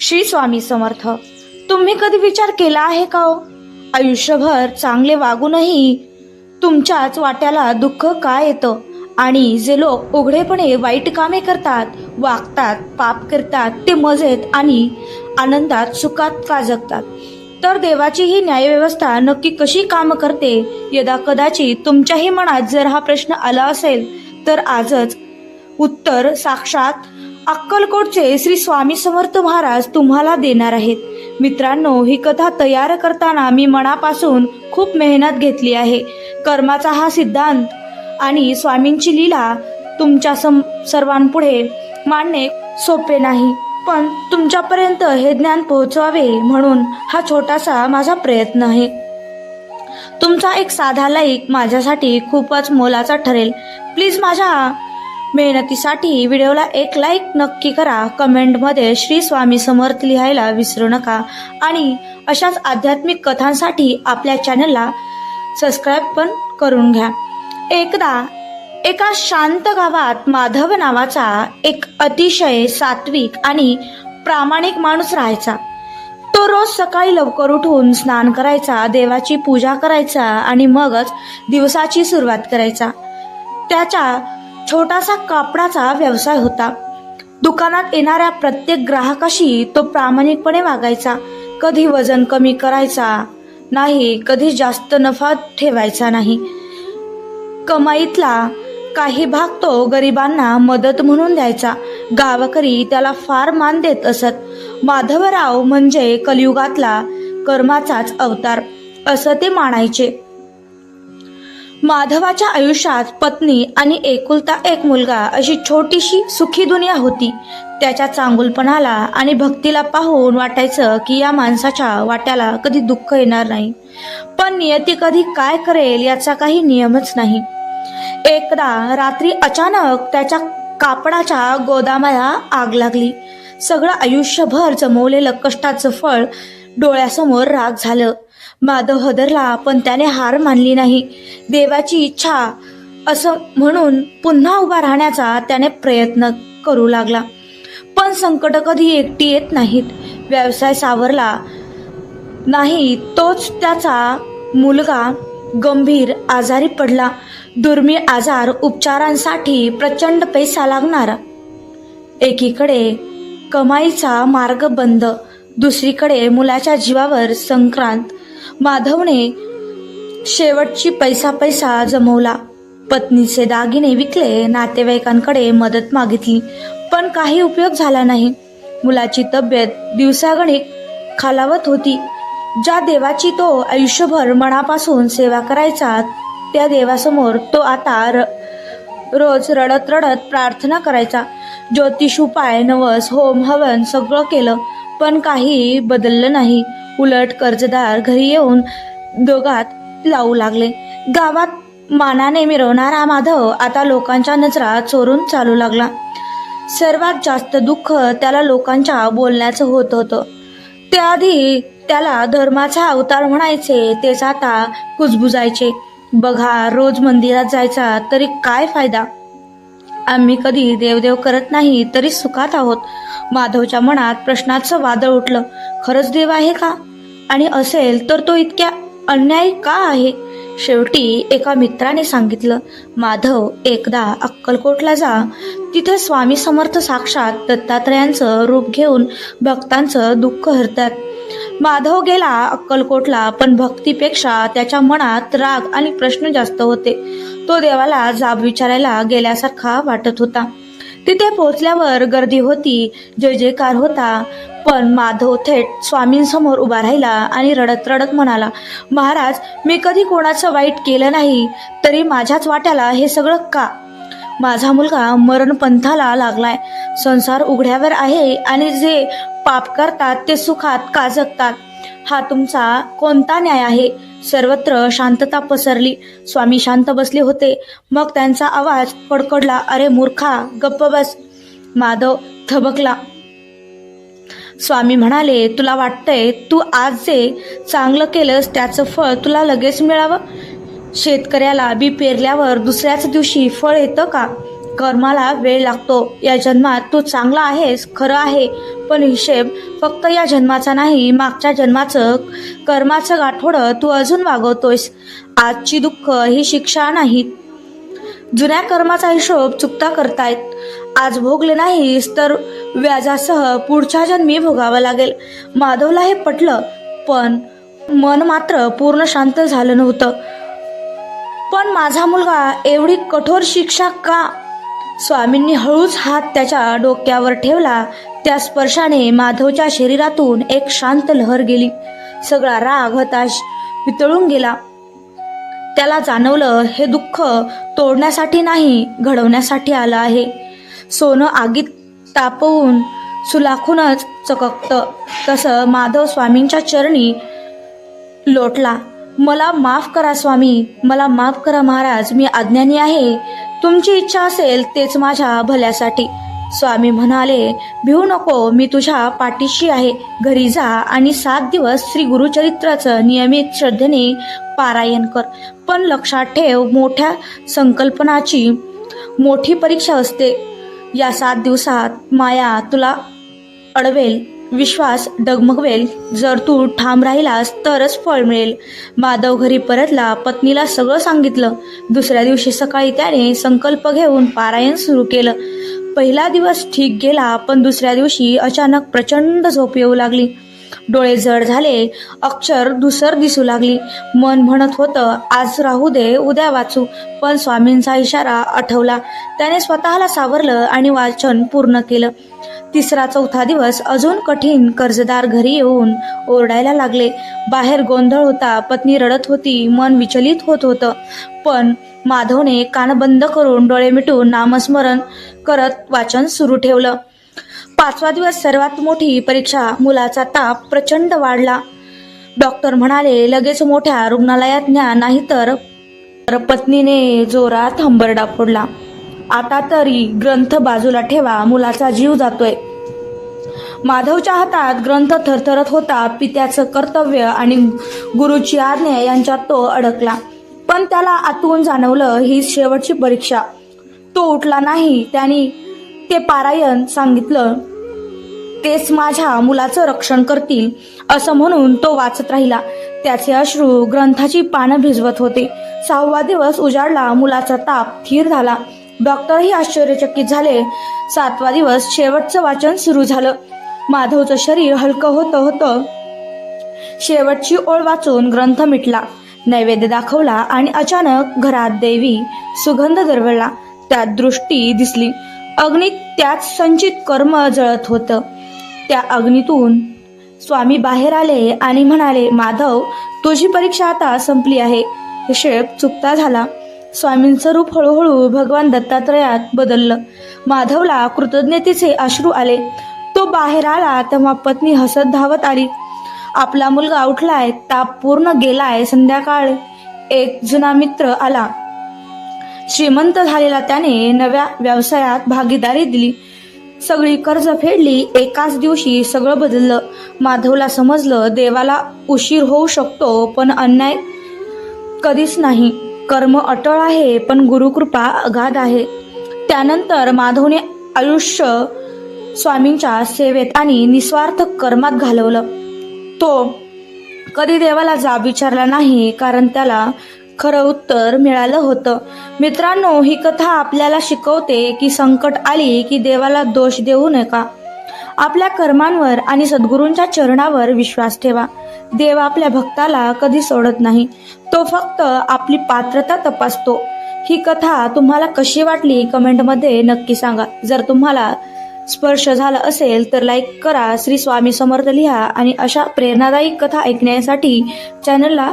श्री स्वामी समर्थ तुम्ही कधी विचार केला आहे का हो? आयुष्यभर चांगले वागूनही तुमच्याच वाट्याला दुःख का येतं? आणि जे लोक उघडेपणे वाईट कामे करतात वागतात पाप करतात ते मजेत आणि आनंदात सुखात का जगतात? तर देवाची ही न्यायव्यवस्था नक्की कशी काम करते? यदा कदाचित तुमच्याही मनात जर हा प्रश्न आला असेल तर आजच उत्तर साक्षात अक्कलकोटचे श्री स्वामी समर्थ महाराज तुम्हाला देणार आहेत. मित्रांनो ही कथा तयार करताना मी मनापासून खूप मेहनत घेतली आहे. कर्माचा हा सिद्धांत आणि स्वामींची लीला तुमच्या सम सर्वांपुढे मांडणे सोपे नाही. पण तुमच्यापर्यंत हे ज्ञान पोहोचवावे म्हणून हा छोटासा माझा प्रयत्न आहे. तुमचा एक साधा लाईक माझ्यासाठी खूपच मोलाचा ठरेल. प्लीज माझ्या मेहनतीसाठी व्हिडिओला एक लाईक नक्की करा. कमेंटमध्ये श्री स्वामी समर्थ लिहायला विसरू नका. आणि अशाच आध्यात्मिक कथांसाठी आपल्या चॅनलला सबस्क्राईब पण करून घ्या. एकदा एका शांत गावात माधव नावाचा एक अतिशय सात्विक आणि प्रामाणिक माणूस राहायचा. तो रोज सकाळी लवकर उठून स्नान करायचा देवाची पूजा करायचा आणि मगच दिवसाची सुरुवात करायचा. त्याच्या छोटासा कापडाचा व्यवसाय होता. दुकानात येणाऱ्या प्रत्येक ग्राहकाशी तो प्रामाणिकपणे वागायचा. कधी वजन कमी करायचा नाही कधी जास्त नफा ठेवायचा नाही. कमाईतला काही भाग तो गरिबांना मदत म्हणून द्यायचा. गावकरी त्याला फार मान देत असत. माधवराव म्हणजे कलियुगातला कर्माचाच अवतार असं ते मानायचे. माधवाच्या आयुष्यात पत्नी आणि एकुलता एक मुलगा अशी छोटीशी सुखी दुनिया होती. त्याच्या चांगुलपणाला आणि भक्तीला पाहून वाटायचं की या माणसाच्या वाट्याला कधी दुःख येणार नाही. पण नियती कधी काय करेल याचा काही नियमच नाही. एकदा रात्री अचानक त्याच्या कापडाच्या गोदामाला आग लागली. सगळं आयुष्यभर जमवलेलं कष्टाचं फळ डोळ्यासमोर राग झालं. माधव हदरला पण त्याने हार मानली नाही. देवाची इच्छा असं म्हणून पुन्हा उभा राहण्याचा त्याने प्रयत्न करू लागला. पण संकट कधी एकटी येत नाहीत. व्यवसाय सावरला नाही तोच त्याचा मुलगा गंभीर आजारी पडला. दुर्मिळ आजार उपचारांसाठी प्रचंड पैसा लागणार. एकीकडे कमाईचा मार्ग बंद दुसरीकडे मुलाच्या जीवावर संक्रांत माधवने शेवटची पैसा पैसा जमवला. पत्नीचे दागिने विकले नातेवाईकांकडे मदत मागितली पण काही उपयोग झाला नाही. मुलाची तब्येत दिवसागणिक खालावत होती. ज्या देवाची तो आयुष्यभर मनापासून सेवा करायचा त्या देवासमोर तो आता र रोज रडत रडत प्रार्थना करायचा. ज्योतिष उपाय नवस होम हवन सगळं केलं पण काही बदललं नाही. उलट कर्जदार घरी येऊन दोघात लावू लागले. गावात मानाने मिरवणारा माधव आता लोकांच्या नजरा चोरून चालू लागला. सर्वात जास्त दुःख त्याला लोकांच्या बोलण्याचं होत होतं. त्याआधी त्याला धर्माचा अवतार म्हणायचे तेच आता कुजबुजायचे. बघा रोज मंदिरात जायचा तरी काय फायदा? आम्ही कधी देवदेव करत नाही तरी सुखात आहोत. माधवच्या मनात प्रश्नाचं वादळ उठलं. खरंच देव आहे का? आणि असेल तर तो इतक्या अन्यायी का आहे? शेवटी एका मित्राने सांगितलं माधव एकदा अक्कलकोटला जा. तिथे स्वामी समर्थ साक्षात दत्तात्रयांचं रूप घेऊन भक्तांचं दुःख हरतात. माधव गेला अक्कलकोटला पण भक्तीपेक्षा त्याच्या मनात राग आणि प्रश्न जास्त होते. तो देवाला जाब विचारायला गेल्यासारखा वाटत होता. तिथे पोहोचल्यावर गर्दी होती जय जयकार होता. पण माधव थेट स्वामींसमोर उभा राहिला आणि रडत रडत म्हणाला महाराज मी कधी कोणाचं वाईट केलं नाही तरी माझ्याच वाट्याला हे सगळं का? माझा मुलगा मरणपंथाला लागलाय. संसार उघड्यावर आहे आणि जे पाप करतात ते सुखात का जगतात हा तुमचा कोणता न्याय आहे? सर्वत्र शांतता पसरली. स्वामी शांत बसले होते. मग त्यांचा आवाज कडकडला अरे मूर्खा गप्प बस. माधव थबकला. स्वामी म्हणाले तुला वाटतंय तू आज जे चांगलं केलंस त्याचं फळ तुला लगेच मिळावं? शेतकऱ्याला बी पेरल्यावर दुसऱ्याच दिवशी फळ येतं का? कर्माला वेळ लागतो. या जन्मात तू चांगला आहेस खरं आहे पण हिशेब फक्त या जन्माचा नाही मागच्या जन्माचं कर्माचं गाठोडं तू अजून वागवतोयस. आजची दुःख ही शिक्षा नाहीत. जुन्या कर्माचा हिशोब चुकता करतायत. आज भोगले नाहीस तर व्याजासह पुढच्या जन्मी भोगावं लागेल. माधवला हे पटलं पण मन मात्र पूर्ण शांत झालं नव्हतं. पण माझा मुलगा एवढी कठोर शिक्षा का? स्वामींनी हळूच हात त्याच्या डोक्यावर ठेवला. त्या स्पर्शाने माधवच्या शरीरातून एक शांत लहर गेली. सगळा राग हताश वितळून गेला. त्याला जाणवलं हे दुःख तोडण्यासाठी नाही घडवण्यासाठी आलं आहे. सोनं आगीत तापवून सुलाखूनच चककतं. तसं माधव स्वामींच्या चरणी लोटला. मला माफ करा स्वामी मला माफ करा महाराज मी अज्ञानी आहे. तुमची इच्छा असेल तेच माझ्या भल्यासाठी. स्वामी म्हणाले भिवू नको मी तुझ्या पाठीशी आहे. घरी जा आणि सात दिवस श्री गुरुचरित्राचं नियमित श्रद्धेने पारायण कर. पण लक्षात ठेव मोठ्या संकल्पनाची मोठी परीक्षा असते. या सात दिवसात माया तुला अडवेल विश्वास डगमगवेल. जर तू ठाम राहिलास तरच फळ मिळेल. माधव घरी परतला पत्नीला सगळं सांगितलं. दुसऱ्या दिवशी सकाळी त्याने संकल्प घेऊन पारायण सुरू केलं. पहिला दिवस ठीक गेला पण दुसऱ्या दिवशी अचानक प्रचंड झोप येऊ लागली. डोळे जड झाले. अक्षर धुसर दिसू लागली. मन म्हणत होतं आज राहू दे उद्या वाचू. पण स्वामींचा इशारा आठवला. त्याने स्वतःला सावरलं आणि वाचन पूर्ण केलं. तिसरा चौथा दिवस अजून कठीण कर्जदार घरी येऊन ओरडायला लागले. बाहेर गोंधळ होता पत्नी रडत होती मन विचलित होत होतं. पण माधवने कान बंद करून डोळे मिटून नामस्मरण करत वाचन सुरू ठेवलं. पाचवा दिवस सर्वात मोठी परीक्षा मुलाचा ताप प्रचंड वाढला. डॉक्टर म्हणाले लगेच मोठ्या रुग्णालयात न्या नाही तर पत्नीने जोरात हंबरडा फोडला. आता तरी ग्रंथ बाजूला ठेवा मुलाचा जीव जातोय. माधवच्या हातात ग्रंथ थरथरत होता पित्याचं कर्तव्य आणि गुरुची आज्ञा यांच्यात तो अडकला. पण त्याला आतून जाणवलं ही शेवटची परीक्षा. तो उठला नाही त्यांनी ते पारायण सांगितलं तेच माझ्या मुलाचं रक्षण करतील असं म्हणून तो वाचत राहिला. त्याचे अश्रू ग्रंथाची पानं भिजवत होते. सहावा दिवस उजाडला मुलाचा ताप थीर झाला. डॉक्टरही आश्चर्यचकित झाले. सातवा दिवस शेवटचं वाचन सुरू झालं. माधवचं शरीर हलकं होतं होतं शेवटची ओळ वाचून ग्रंथ मिटला. नैवेद्य दाखवला आणि अचानक घरात देवी सुगंध दरवळला. त्यात दृष्टी दिसली. अग्नीत त्यात संचित कर्म जळत होतं. त्या अग्नीतून स्वामी बाहेर आले आणि म्हणाले माधव तुझी परीक्षा आता संपली आहे. शेप चुकता झाला. स्वामींचं रूप हळूहळू भगवान दत्तात्रयात बदललं. माधवला कृतज्ञतेचे अश्रू आले. तो बाहेर आला तेव्हा पत्नी हसत धावत आली. आपला मुलगा उठलाय ताप पूर्ण गेलाय संध्याकाळ. एक जुना मित्र आला. श्रीमंत झालेला त्याने नव्या व्यवसायात भागीदारी दिली. सगळी कर्ज फेडली. एकाच दिवशी सगळं बदललं. माधवला समजलं देवाला उशीर होऊ शकतो पण अन्याय कधीच नाही. कर्म अटळ आहे पण गुरुकृपा अगाध आहे. त्यानंतर माधवने आयुष्य स्वामींच्या सेवेत आणि निस्वार्थ कर्मात घालवलं. तो कधी देवाला जाब विचारला नाही कारण त्याला खरं उत्तर मिळालं होतं. मित्रांनो ही कथा आपल्याला शिकवते की संकट आली की देवाला दोष देऊ नका. आपल्या कर्मांवर आणि सद्गुरूंच्या चरणावर विश्वास ठेवा. देव आपल्या भक्ताला कधी सोडत नाही. तो फक्त आपली पात्रता तपासतो. ही कथा तुम्हाला कशी वाटली कमेंटमध्ये नक्की सांगा. जर तुम्हाला स्पर्श झाला असेल तर लाईक करा श्री स्वामी समर्थ लिहा आणि अशा प्रेरणादायी कथा ऐकण्यासाठी चॅनलला